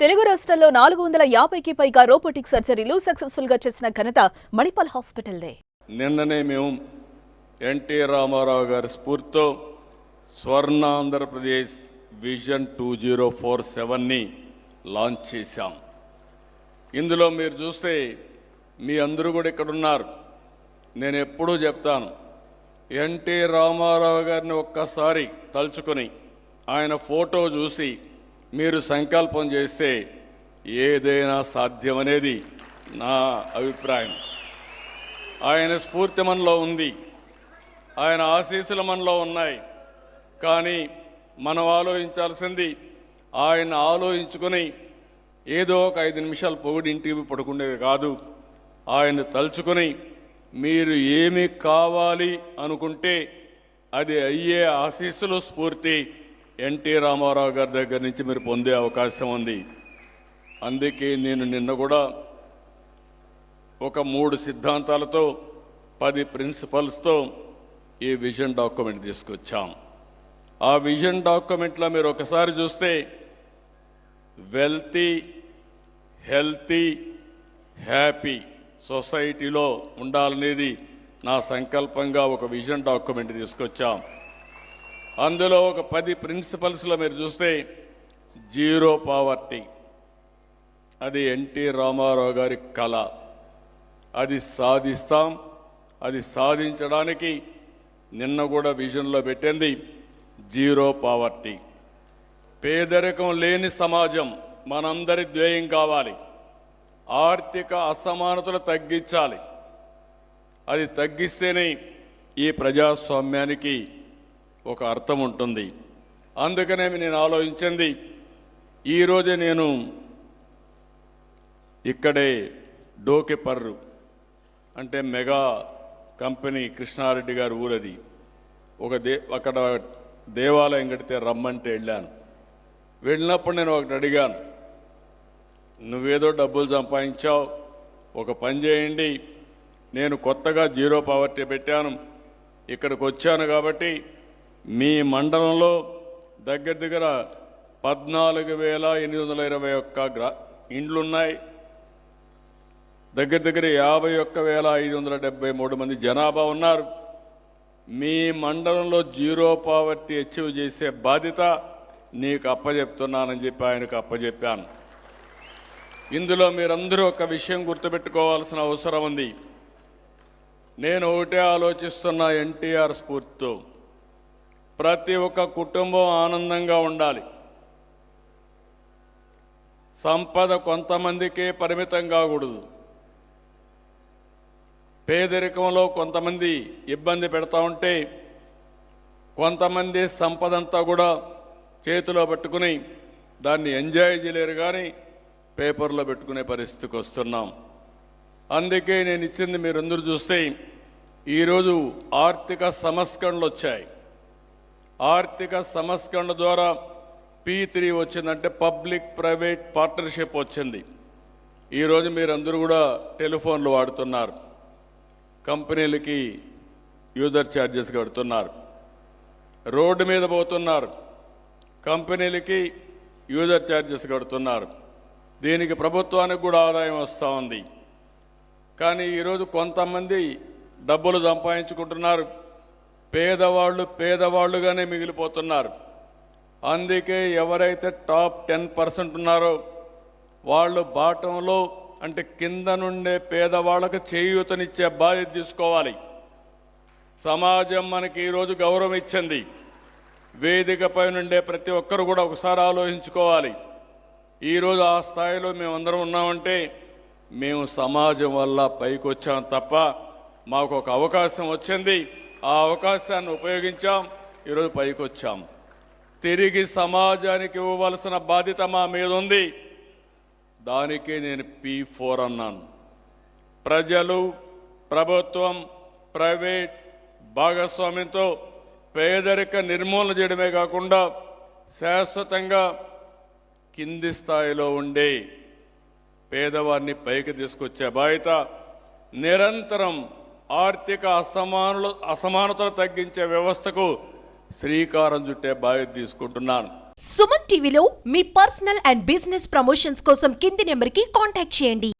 తెలుగు రాష్ట్రంలో నాలుగు వందల యాభైకి పైగా రోబోటిక్ సర్జరీలు సక్సెస్ఫుల్గా చేసిన ఘనత మణిపాల్ హాస్పిటల్దే. నిన్ననే మేము ఎన్టీ రామారావు గారి స్ఫూర్తితో Swarna Andhra Pradesh vision two zero four సెవెన్ని launch చేశాం. ఇందులో మీరు చూస్తే మీ అందరూ కూడా ఇక్కడ ఉన్నారు. నేను ఎప్పుడూ చెప్తాను ఎన్టీ రామారావు గారిని ఒక్కసారి తలుచుకొని ఆయన ఫోటో చూసి మీరు సంకల్పం చేస్తే ఏదైనా సాధ్యమనేది నా అభిప్రాయం. ఆయన స్ఫూర్తి మనలో ఉంది. ఆయన ఆశీస్సులు మనలో ఉన్నాయి. కానీ మనం ఆలోచించాల్సింది ఆయన ఆలోచించుకొని ఏదో ఒక ఐదు నిమిషాలు పొగిడి ఇంటికి పడుకునేది కాదు. ఆయన తలుచుకొని మీరు ఏమి కావాలి అనుకుంటే అది అయ్యే ఆశీస్సులు స్ఫూర్తి ఎన్టీ రామారావు గారి దగ్గర నుంచి మీరు పొందే అవకాశం ఉంది. అందుకే నేను నిన్న కూడా ఒక మూడు సిద్ధాంతాలతో పది ప్రిన్సిపల్స్తో ఈ విజన్ డాక్యుమెంట్ తీసుకొచ్చాం. ఆ విజన్ డాక్యుమెంట్లో మీరు ఒకసారి చూస్తే వెల్తీ హెల్తీ హ్యాపీ సొసైటీలో ఉండాలనేది నా సంకల్పంగా ఒక విజన్ డాక్యుమెంట్ తీసుకొచ్చాం. అందులో ఒక పది ప్రిన్సిపల్స్లో మీరు చూస్తే జీరో పావర్టీ అది ఎన్టీ రామారావు గారి కళ. అది సాధిస్తాం అది సాధించడానికి నిన్న కూడా విజన్లో పెట్టింది జీరో పావర్టీ పేదరికం లేని సమాజం మనందరి ధ్యేయం కావాలి. ఆర్థిక అసమానతలు తగ్గించాలి. అది తగ్గిస్తేనే ఈ ప్రజాస్వామ్యానికి ఒక అర్థం ఉంటుంది. అందుకనే నేను ఆలోచించింది ఈరోజే నేను ఇక్కడే డోకెపర్రు అంటే మెగా కంపెనీ కృష్ణారెడ్డి గారి ఊరది. ఒక దే అక్కడ దేవాలయం కడితే రమ్మంటే వెళ్ళాను. వెళ్ళినప్పుడు నేను ఒకటి అడిగాను నువ్వేదో డబ్బులు సంపాదించావు ఒక పని చేయండి. నేను కొత్తగా జీరో పవర్టీ పెట్టాను ఇక్కడికి వచ్చాను కాబట్టి మీ మండలంలో దగ్గర దగ్గర పద్నాలుగు వేల ఎనిమిది వందల ఇరవై ఒక్క గ్రా ఇండ్లున్నాయి. దగ్గర దగ్గర యాభై ఒక్క వేల ఐదు వందల డెబ్బై మూడు మంది జనాభా ఉన్నారు. మీ మండలంలో జీరో పావర్టీ అచీవ్ చేసే బాధ్యత నీకు అప్పచెప్తున్నానని చెప్పి ఆయనకు అప్పచెప్పాను ఇందులో మీరందరూ ఒక విషయం గుర్తుపెట్టుకోవాల్సిన అవసరం ఉంది. నేను ఒకటే ఆలోచిస్తున్న ఎన్టీఆర్ స్ఫూర్తితో. ప్రతి ఒక్క కుటుంబం ఆనందంగా ఉండాలి. సంపద కొంతమందికే పరిమితం కాకూడదు. పేదరికంలో కొంతమంది ఇబ్బంది పెడతా ఉంటే కొంతమంది సంపదంతా కూడా చేతిలో పట్టుకుని దాన్ని ఎంజాయ్ చేయలేరు కానీ పేపర్లో పెట్టుకునే పరిస్థితికి వస్తున్నాం. అందుకే నేను ఇచ్చింది మీరందరూ చూస్తే ఈరోజు ఆర్థిక సంస్కరణలు వచ్చాయి. ఆర్థిక సంస్కరణ ద్వారా పీ త్రీ వచ్చిందంటే పబ్లిక్ ప్రైవేట్ పార్ట్నర్షిప్ వచ్చింది. ఈరోజు మీరందరూ కూడా టెలిఫోన్లు వాడుతున్నారు. కంపెనీలకి యూజర్ ఛార్జెస్ కడుతున్నారు. రోడ్డు మీద పోతున్నారు. కంపెనీలకి యూజర్ ఛార్జెస్ కడుతున్నారు. దీనికి ప్రభుత్వానికి కూడా ఆదాయం వస్తూ ఉంది. కానీ ఈరోజు కొంతమంది డబ్బులు సంపాదించుకుంటున్నారు. పేదవాళ్ళు పేదవాళ్ళుగానే మిగిలిపోతున్నారు. అందుకే ఎవరైతే టాప్ టెన్ పర్సెంట్ ఉన్నారో వాళ్ళు బాటంలో అంటే కింద నుండే పేదవాళ్ళకు చేయూతనిచ్చే బాధ్యత తీసుకోవాలి. సమాజం మనకి ఈరోజు గౌరవం ఇచ్చింది. వేదికపై నుండే ప్రతి ఒక్కరు కూడా ఒకసారి ఆలోచించుకోవాలి. ఈరోజు ఆ స్థాయిలో మేమందరం ఉన్నామంటే మేము సమాజం వల్ల పైకి వచ్చాం తప్ప మాకు ఒక అవకాశం వచ్చింది. ఆ అవకాశాన్ని ఉపయోగించాం ఈరోజు పైకి వచ్చాం తిరిగి సమాజానికి ఇవ్వవలసిన బాధ్యత మా మీద ఉంది దానికే నేను పీ ఫోర్ అన్నాను. ప్రజలు ప్రభుత్వం ప్రైవేట్ భాగస్వామ్యంతో పేదరిక నిర్మూలన చేయడమే కాకుండా శాశ్వతంగా కింది స్థాయిలో ఉండే పేదవారిని పైకి తీసుకొచ్చే బాధ్యత నిరంతరం ఆర్థిక అసమానులు అసమానతలు తగ్గించే వ్యవస్థకు శ్రీకారం చుట్టే బాధ్యత తీసుకుంటున్నాను. సుమన్ టీవీలో మీ పర్సనల్ అండ్ బిజినెస్ ప్రమోషన్స్ కోసం కింది నెంబర్కి కాంటాక్ట్ చేయండి.